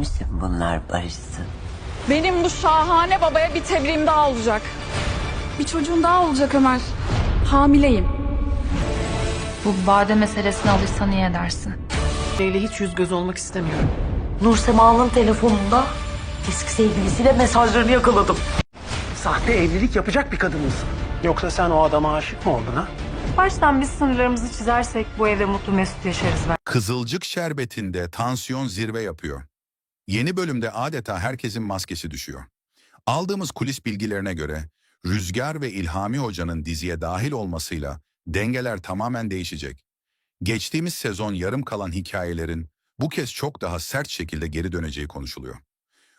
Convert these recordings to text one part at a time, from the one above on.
misin bunlar barışsın? Benim bu şahane babaya bir tebriğim daha olacak. Bir çocuğun daha olacak Ömer. Hamileyim. Bu bade meselesine alışsan iyi edersin. Ile hiç yüz göz olmak istemiyorum. Nursema'nın telefonunda eski sevgilisiyle mesajlarını yakaladım. Sahte evlilik yapacak bir kadın mısın? Yoksa sen o adama aşık mı oldun ha? Baştan biz sınırlarımızı çizersek bu evde mutlu mesut yaşarız ben. Kızılcık şerbetinde tansiyon zirve yapıyor. Yeni bölümde adeta herkesin maskesi düşüyor. Aldığımız kulis bilgilerine göre Rüzgar ve İlhami Hoca'nın diziye dahil olmasıyla dengeler tamamen değişecek. Geçtiğimiz sezon yarım kalan hikayelerin bu kez çok daha sert şekilde geri döneceği konuşuluyor.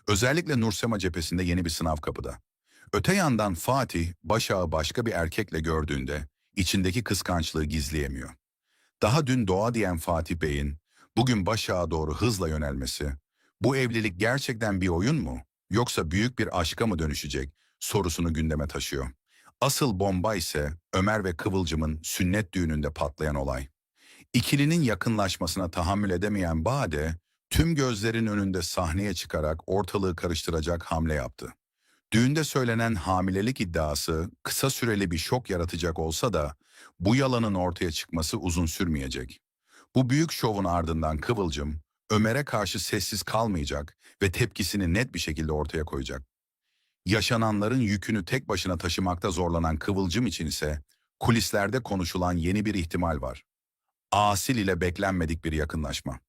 Özellikle Nursema cephesinde yeni bir sınav kapıda. Öte yandan Fatih, Başak'ı başka bir erkekle gördüğünde içindeki kıskançlığı gizleyemiyor. Daha dün doğa diyen Fatih Bey'in bugün Başak'a doğru hızla yönelmesi, bu evlilik gerçekten bir oyun mu yoksa büyük bir aşka mı dönüşecek sorusunu gündeme taşıyor. Asıl bomba ise Ömer ve Kıvılcım'ın sünnet düğününde patlayan olay. İkilinin yakınlaşmasına tahammül edemeyen Bade, tüm gözlerin önünde sahneye çıkarak ortalığı karıştıracak hamle yaptı. Düğünde söylenen hamilelik iddiası kısa süreli bir şok yaratacak olsa da bu yalanın ortaya çıkması uzun sürmeyecek. Bu büyük şovun ardından Kıvılcım, Ömer'e karşı sessiz kalmayacak ve tepkisini net bir şekilde ortaya koyacak. Yaşananların yükünü tek başına taşımakta zorlanan Kıvılcım için ise kulislerde konuşulan yeni bir ihtimal var. Asil ile beklenmedik bir yakınlaşma.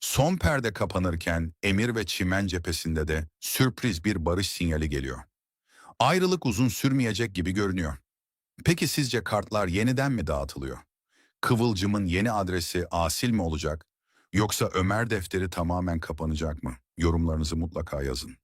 Son perde kapanırken Emir ve Çimen cephesinde de sürpriz bir barış sinyali geliyor. Ayrılık uzun sürmeyecek gibi görünüyor. Peki sizce kartlar yeniden mi dağıtılıyor? Kıvılcım'ın yeni adresi Asil mi olacak? Yoksa Ömer defteri tamamen kapanacak mı? Yorumlarınızı mutlaka yazın.